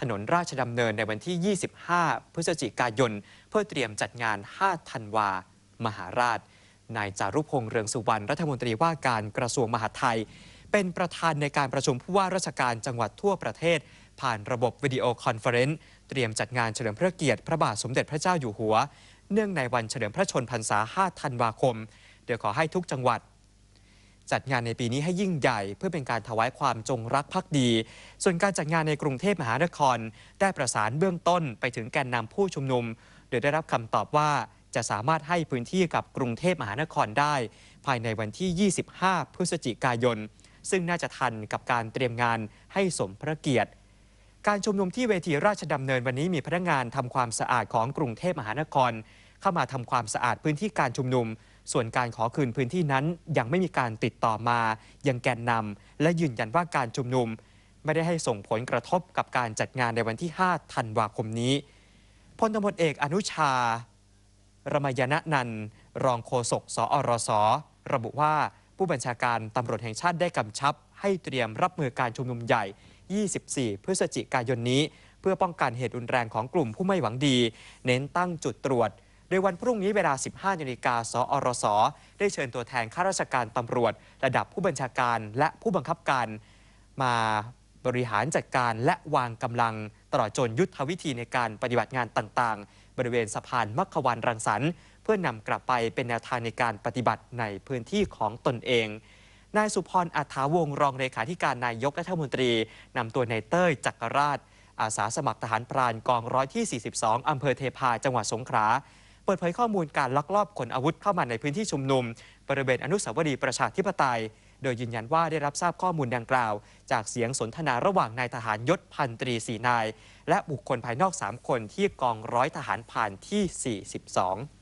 ถนนราชดำเนินในวันที่ 25 พฤศจิกายน เพื่อเตรียมจัดงาน 5 ธันวา มหาราช นายจารุพงษ์เรืองสุวรรณรัฐมนตรีว่าการกระทรวงมหาดไทย เป็นประธานในการประชุมผู้ว่าราชการจังหวัดทั่วประเทศ ผ่านระบบวิดีโอคอนเฟอเรนซ์เตรียมจัดงานเฉลิมพระเกียรติพระบาทสมเด็จพระเจ้าอยู่หัว เนื่องในวันเฉลิมพระชนพรรษา 5 ธันวาคมโดยขอให้ทุกจังหวัด จัดงานในปีนี้ให้ยิ่งใหญ่ เพื่อเป็นการถวายความจงรักภักดี ส่วนการจัดงานในกรุงเทพมหานคร ได้ประสานเบื้องต้นไปถึงแกนนำผู้ชุมนุม โดยได้รับคำตอบว่าจะสามารถให้พื้นที่กับกรุงเทพมหานครได้ ภายในวันที่ 25 พฤศจิกายน ซึ่งน่าจะทันกับการเตรียมงานให้สมพระเกียรติ การชุมนุมที่เวทีราชดำเนินวันนี้มีพนักงานทำความสะอาดของกรุงเทพมหานคร เข้ามาทำความสะอาดพื้นที่การชุมนุม ส่วนการขอคืนพื้นที่นั้นยังไม่มีการติดต่อมา ยังแกนนำและยืนยันว่าการชุมนุม ไม่ได้ให้ส่งผลกระทบกับการจัดงานในวันที่ 5 ธันวาคมนี้พลตำรวจเอกอนุชา รมยณนันท์รองโฆษกสอรส ระบุว่าผู้บัญชาการตำรวจแห่งชาติได้กำชับ ให้เตรียมรับมือการชุมนุมใหญ่ 24 พฤศจิกายนนี้ เพื่อป้องกันเหตุรุนแรงของกลุ่มผู้ไม่หวังดี เน้นตั้งจุดตรวจ โดยวันพรุ่งนี้เวลา 15นาฬิกาสอรส ได้เชิญตัวแทนข้าราชการตำรวจ ระดับผู้บัญชาการและผู้บังคับการ มาบริหารจัดการและวางกำลังตลอดจนยุทธวิธีในการปฏิบัติงานต่างๆ บริเวณสะพานมัคควานรังสรรค์เพื่อนำกลับไปเป็นแนวทางในการปฏิบัติในพื้นที่ของตนเองนายสุพรอัฐาวงรองเลขาธิการนายกรัฐมนตรีนำตัวนายเต้ยจักรราช อาสาสมัครทหารพรานกองร้อยที่ 42 อำเภอเทพาจังหวัดสงขลา เปิดเผยข้อมูลการลักลอบขนอาวุธเข้ามาในพื้นที่ชุมนุม บริเวณอนุสาวรีย์ประชาธิปไตย โดยยืนยันว่าได้รับทราบข้อมูลดังกล่าว จากเสียงสนทนาระหว่างนายทหารยศพันตรีสีนาย และบุคคลภายนอก 3 คนที่กองร้อยทหารผ่านที่ 42